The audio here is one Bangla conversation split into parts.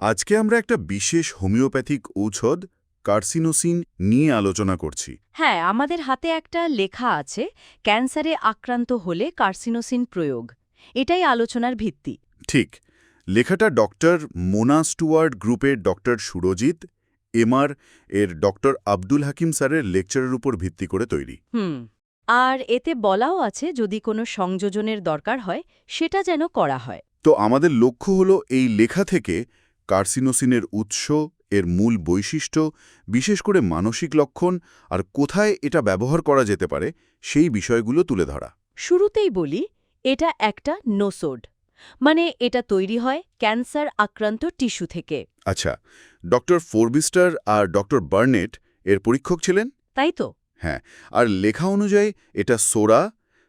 আজকে আমরা একটা বিশেষ হোমিওপ্যাথিক ঔষধ কার্সিনোসিন নিয়ে আলোচনা করছি। হ্যাঁ আমাদের হাতে একটা লেখা আছে ক্যান্সারে আক্রান্ত হলে কার্সিনোসিন প্রয়োগ। এটাই আলোচনার ভিত্তি। ঠিক। লেখাটা ডক্টর মোনা স্টুয়ার্ড গ্রুপের ডক্টর সুরজিৎ এমআর এর ডক্টর আব্দুল হাকিম স্যারের লেকচারের উপর ভিত্তি করে তৈরি। হুম। আর এতে বলাও আছে যদি কোনো সংযোজনের দরকার হয় সেটা যেন করা হয়। তো আমাদের লক্ষ্য হলো এই লেখা থেকে কার্সিনোসিনের উৎস এর মূল বৈশিষ্ট্য বিশেষ করে মানসিক লক্ষণ আর কোথায় এটা ব্যবহার করা যেতে পারে সেই বিষয়গুলো তুলে ধরা। শুরুতেই বলি এটা একটা নোসোড মানে এটা তৈরি হয় ক্যান্সার আক্রান্ত টিস্যু থেকে। আচ্ছা ডক্টর ফোরবিস্টার আর ডক্টর বার্নেট এর পরীক্ষক ছিলেন? তাই তো। হ্যাঁ আর লেখা অনুযায়ী এটা সোরা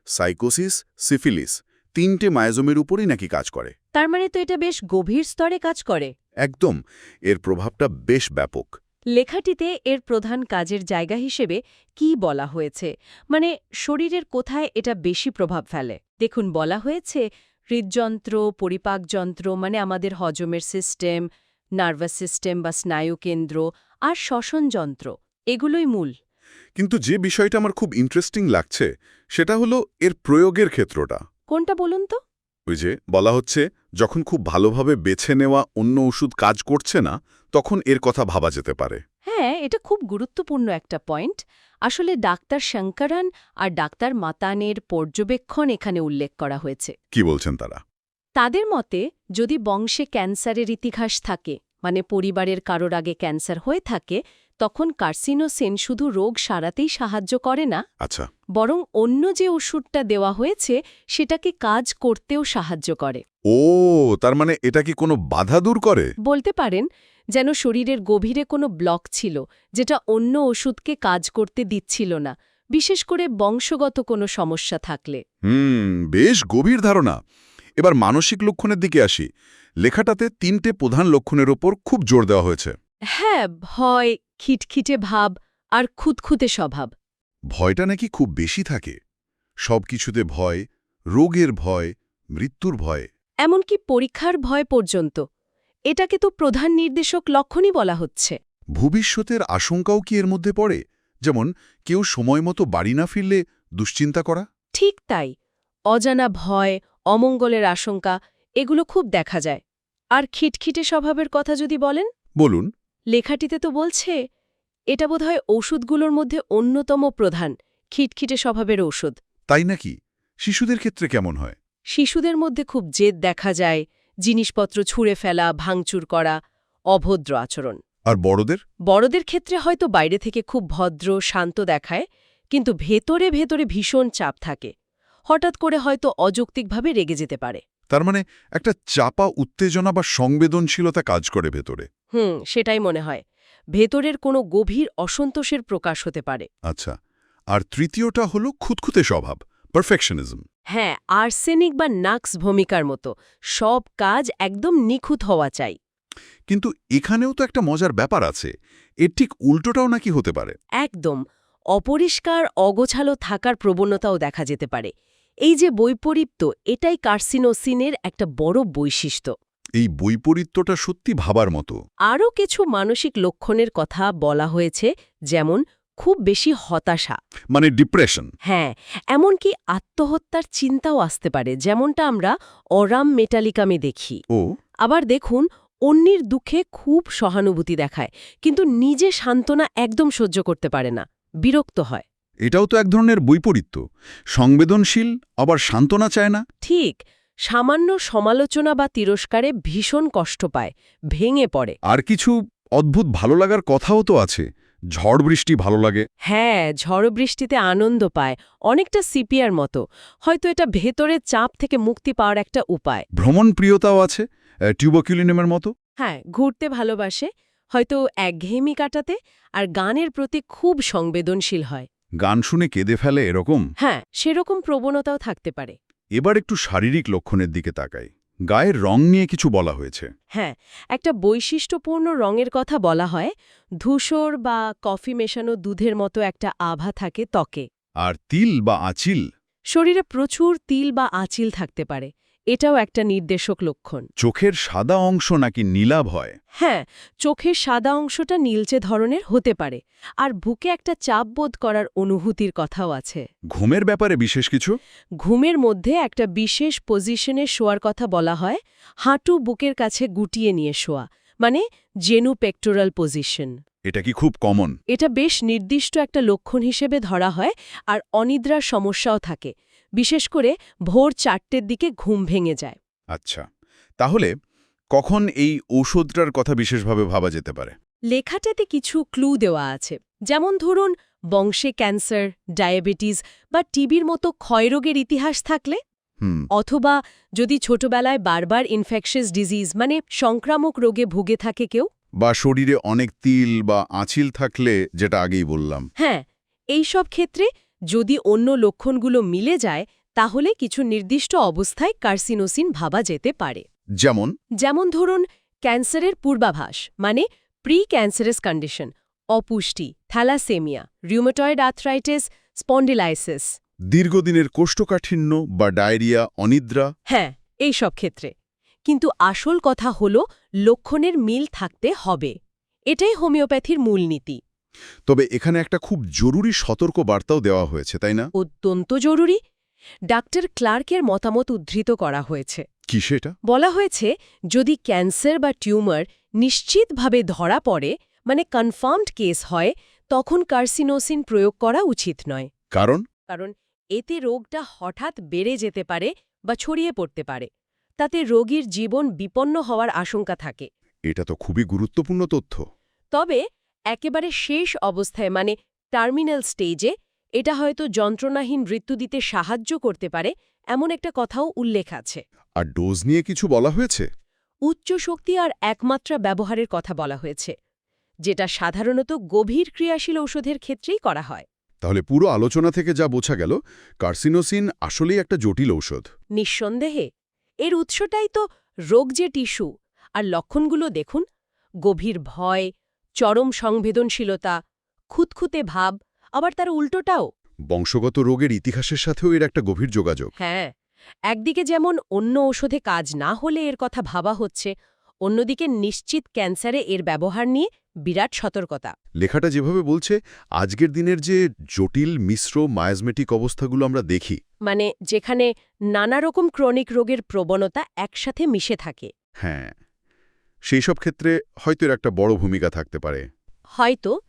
সাইকোসিস সিফিলিস তিনটে মায়াজমের উপরই নাকি কাজ করে। তার মানে তো এটা বেশ গভীর স্তরে কাজ করে। একদম এর প্রভাবটা বেশ ব্যাপক। লেখাটিতে এর প্রধান কাজের জায়গা হিসেবে কি বলা হয়েছে? মানে শরীরের কোথায় এটা বেশি প্রভাব ফেলে? দেখুন বলা হয়েছে হৃদযন্ত্র পরিপাকযন্ত্র মানে আমাদের হজমের সিস্টেম নার্ভাস সিস্টেম বা স্নায়ুকেন্দ্র আর শ্বসন যন্ত্র এগুলোই মূল। কিন্তু যে বিষয়টা আমার খুব ইন্টারেস্টিং লাগছে সেটা হলো এর প্রয়োগের ক্ষেত্রটা। কোনটা বলুন তো? ওই যে বলা হচ্ছে যখন খুব ভালোভাবে বেছে নেওয়া অন্য ওষুধ কাজ করছে না তখন এর কথা ভাবা যেতে পারে। হ্যাঁ এটা খুব গুরুত্বপূর্ণ একটা পয়েন্ট। আসলে ডাক্তার শঙ্করন আর ডাক্তার মাতানের পর্যবেক্ষণ এখানে উল্লেখ করা হয়েছে। কি বলছেন তারা? তাদের মতে যদি বংশে ক্যান্সারের ইতিহাস থাকে মানে পরিবারের কারোর আগে ক্যান্সার হয়ে থাকে তখন কার্সিনোসেন শুধু রোগ সারাতেই সাহায্য করে না আচ্ছা। বরং অন্য যে ওষুধটা দেওয়া হয়েছে সেটাকে কাজ করতেও সাহায্য করে। ও তার মানে এটা কি কোনো বাধা দূর করে? বলতে পারেন যেন শরীরের গভীরে কোনো ব্লক ছিল যেটা অন্য ওষুধকে কাজ করতে দিচ্ছিল না বিশেষ করে বংশগত কোনো সমস্যা থাকলে। হুম বেশ গভীর ধারণা। এবার মানসিক লক্ষণের দিকে আসি। লেখাটাতে তিনটে প্রধান লক্ষণের ওপর খুব জোর দেওয়া হয়েছে। হ্যাঁ ভয় খিটখিটে ভাব আর খুঁতখুঁতে স্বভাব। ভয়টা নাকি খুব বেশি থাকে। সব কিছুতে ভয় রোগের ভয় মৃত্যুর ভয়। এমনকি পরীক্ষার ভয় পর্যন্ত। এটাকে তো প্রধান নির্দেশক লক্ষণই বলা হচ্ছে। ভবিষ্যতের আশঙ্কাও কি এর মধ্যে পড়ে? যেমন কেউ সময় মতো বাড়ি না ফিরলে দুশ্চিন্তা করা? ঠিক তাই। অজানা ভয় অমঙ্গলের আশঙ্কা এগুলো খুব দেখা যায়। আর খিটখিটে স্বভাবের কথা যদি বলেন? বলুন। লেখাটিতে তো বলছে এটা বোধহয় ওষুধগুলোর মধ্যে অন্যতম প্রধান খিটখিটে স্বভাবের ঔষধ। তাই নাকি? শিশুদের ক্ষেত্রে কেমন হয়? শিশুদের মধ্যে খুব জেদ দেখা যায় জিনিসপত্র ছুঁড়ে ফেলা ভাঙচুর করা অভদ্র আচরণ। আর বড়দের? বড়দের ক্ষেত্রে হয়তো বাইরে থেকে খুব ভদ্র শান্ত দেখায় কিন্তু ভেতরে ভেতরে ভীষণ চাপ থাকে। হঠাৎ করে হয়তো অযৌক্তিকভাবে রেগে যেতে পারে। তার মানে একটা চাপা উত্তেজনা বা সংবেদনশীলতা কাজ করে ভেতরে। হুম সেটাই মনে হয়। ভেতরের কোনো গভীর অসন্তোষের প্রকাশ হতে পারে। আচ্ছা আর তৃতীয়টা হলো খুঁতখুঁতে স্বভাব পারফেকশনিজম হ্যাঁ আর্সেনিক বা নাক্স ভূমিকার মতো সব কাজ একদম নিখুঁত হওয়া চাই। কিন্তু এখানেও তো একটা মজার ব্যাপার আছে এর ঠিক উল্টোটাও নাকি হতে পারে। একদম অপরিষ্কার অগোছালো থাকার প্রবণতাও দেখা যেতে পারে। এই যে বৈপরীত্য এটাই কার্সিনোসিনের একটা বড় বৈশিষ্ট্য। এই বৈপরীত্যটা সত্যি ভাবার মতো। আরও কিছু মানসিক লক্ষণের কথা বলা হয়েছে যেমন খুব বেশি হতাশা। মানে ডিপ্রেশন। হ্যাঁ এমনকি আত্মহত্যার চিন্তাও আসতে পারে যেমনটা আমরা অরাম মেটালিকামে দেখি। ও। আবার দেখুন অন্যের দুঃখে খুব সহানুভূতি দেখায় কিন্তু নিজে সান্ত্বনা একদম সহ্য করতে পারে না বিরক্ত হয়। এটাও তো এক ধরনের বৈপরীত্য। সংবেদনশীল আবার সান্ত্বনা চায় না। ঠিক সামান্য সমালোচনা বা তিরস্কারে ভীষণ কষ্ট পায় ভেঙে পড়ে। আর কিছু অদ্ভুত ভালো লাগার কথাও তো আছে ঝড় বৃষ্টি ভালো লাগে। হ্যাঁ ঝড় বৃষ্টিতে আনন্দ পায় অনেকটা সিপিয়ার মতো হয়তো এটা ভেতরের চাপ থেকে মুক্তি পাওয়ার একটা উপায়। ভ্রমণ প্রিয়তাও আছে টিউবকিউলিনামের মতো। হ্যাঁ ঘুরতে ভালোবাসে হয়তো একঘেয়েমি কাটাতে আর গানের প্রতি খুব সংবেদনশীল হয়। গান শুনে কেঁদে ফেলে এরকম? হ্যাঁ সেরকম প্রবণতাও থাকতে পারে। এবার একটু শারীরিক লক্ষণের দিকে তাকাই। গায়ের রং নিয়ে কিছু বলা হয়েছে। হ্যাঁ একটা বৈশিষ্ট্যপূর্ণ রঙের কথা বলা হয় ধূসর বা কফি মেশানো দুধের মতো একটা আভা থাকে ত্বকে। আর তিল বা আচিল? শরীরে প্রচুর তিল বা আঁচিল থাকতে পারে। এটাও একটা নির্দেশক লক্ষণ। চোখের সাদা অংশ নাকি নীলাভ হয়? হ্যাঁ চোখের সাদা অংশটা নীলচে ধরনের হতে পারে। আর বুকে একটা চাপ বোধ করার অনুভূতির কথাও আছে। ঘুমের ব্যাপারে বিশেষ কিছু? ঘুমের মধ্যে একটা বিশেষ পজিশনে শোয়ার কথা বলা হয় হাঁটু বুকের কাছে গুটিয়ে নিয়ে শোয়া মানে জেনু পেক্টোরাল পজিশন। এটা কি খুব কমন? এটা বেশ নির্দিষ্ট একটা লক্ষণ হিসেবে ধরা হয় আর অনিদ্রার সমস্যাও থাকে। বিশেষ করে ভোর চারটের দিকে ঘুম ভেঙে যায়। আচ্ছা তাহলে কখন এই ঔষধটার কথা বিশেষভাবে ভাবা যেতে পারে? লেখাটাতে কিছু ক্লু দেওয়া আছে যেমন ধরুন বংশে ক্যান্সার ডায়াবেটিস বা টিবির মতো ক্ষয়রোগের ইতিহাস থাকলে অথবা যদি ছোটবেলায় বারবার ইনফেকশাস ডিজিজ মানে সংক্রামক রোগে ভুগে থাকে কেউ। বা শরীরে অনেক তিল বা আঁচিল থাকলে যেটা আগেই বললাম। হ্যাঁ এই সব ক্ষেত্রে যদি অন্য লক্ষণগুলো মিলে যায় তাহলে কিছু নির্দিষ্ট অবস্থায় কার্সিনোসিন ভাবা যেতে পারে। যেমন? যেমন ধরুন ক্যান্সারের পূর্বাভাস মানে প্রি ক্যান্সারাস কন্ডিশন অপুষ্টি থ্যালাসেমিয়া রিউমেটয়েড আর্থ্রাইটিস স্পন্ডিলাইসিস দীর্ঘদিনের কোষ্ঠকাঠিন্য বা ডায়রিয়া অনিদ্রা? হ্যাঁ এই সব ক্ষেত্রে। কিন্তু আসল কথা হল লক্ষণের মিল থাকতে হবে। এটাই হোমিওপ্যাথির মূলনীতি। তবে এখানে একটা খুব জরুরি সতর্ক বার্তাও দেওয়া হয়েছে তাই না? অত্যন্ত জরুরি। ডাক্তার ক্লার্কের মতামত উদ্ধৃত করা হয়েছে। কি সেটা? বলা হয়েছে যদি ক্যান্সার বা টিউমার নিশ্চিতভাবে ধরা পড়ে মানে কনফার্মড কেস হয় তখন কার্সিনোসিন প্রয়োগ করা উচিত নয়। কারণ? কারণ এতে রোগটা হঠাৎ বেড়ে যেতে পারে বা ছড়িয়ে পড়তে পারে। তাতে রোগীর জীবন বিপন্ন হওয়ার আশঙ্কা থাকে। এটা তো খুবই গুরুত্বপূর্ণ তথ্য। তবে একেবারে শেষ অবস্থায় মানে টার্মিনাল স্টেজে এটা হয়তো যন্ত্রণাহীন মৃত্যু দিতে সাহায্য করতে পারে এমন একটা কথাও উল্লেখ আছে। আর ডোজ নিয়ে কিছু বলা হয়েছে? উচ্চ শক্তি আর একমাত্রা ব্যবহারের কথা বলা হয়েছে যেটা সাধারণত গভীর ক্রিয়াশীল ঔষধের ক্ষেত্রেই করা হয়। তাহলে পুরো আলোচনা থেকে যা বোঝা গেল কার্সিনোসিন আসলেই একটা জটিল ঔষধ। নিঃসন্দেহে এর উৎসটাই তো রোগ যে টিস্যু আর লক্ষণগুলো দেখুন গভীর ভয় চরম সংবেদনশীলতা খুঁতখুঁতে ভাব আবার তার উল্টোটাও। বংশগত রোগের ইতিহাসের সাথেও এর একটা গভীর যোগাযোগ। হ্যাঁ একদিকে যেমন অন্য ওষুধে কাজ না হলে এর কথা ভাবা হচ্ছে অন্যদিকে নিশ্চিত ক্যান্সারে এর ব্যবহার নিয়ে বিরাট সতর্কতা। লেখাটা যেভাবে বলছে আজকের দিনের যে জটিল মিশ্র মায়াজমেটিক অবস্থাগুলো আমরা দেখি। মানে যেখানে নানা রকম ক্রনিক রোগের প্রবণতা একসাথে মিশে থাকে। হ্যাঁ। সেই সব ক্ষেত্রে হয়তো এর একটা বড় ভূমিকা থাকতে পারে। হয়তো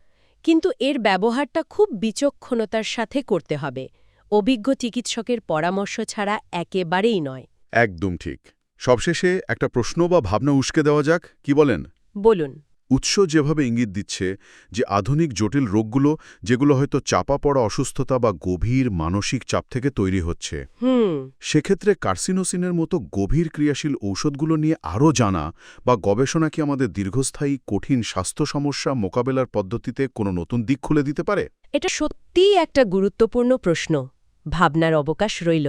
কিন্তু এর ব্যবহারটা খুব বিচক্ষণতার সাথে করতে হবে। অভিজ্ঞ চিকিৎসকের পরামর্শ ছাড়া একেবারেই নয়। একদম ঠিক। সবশেষে একটা প্রশ্ন বা ভাবনা উস্কে দেওয়া যাক কি বলেন? বলুন। উৎস যেভাবে ইঙ্গিত দিচ্ছে যে আধুনিক জটিল রোগগুলো যেগুলো হয়তো চাপা পড়া অসুস্থতা বা গভীর মানসিক চাপ থেকে তৈরি হচ্ছে। সেক্ষেত্রে কার্সিনোসিনের মতো গভীর ক্রিয়াশীল ঔষধগুলো নিয়ে আরও জানা বা গবেষণা কি আমাদের দীর্ঘস্থায়ী কঠিন স্বাস্থ্য সমস্যা মোকাবেলার পদ্ধতিতে কোনো নতুন দিক খুলে দিতে পারে? এটা সত্যিই একটা গুরুত্বপূর্ণ প্রশ্ন। ভাবনার অবকাশ রইল।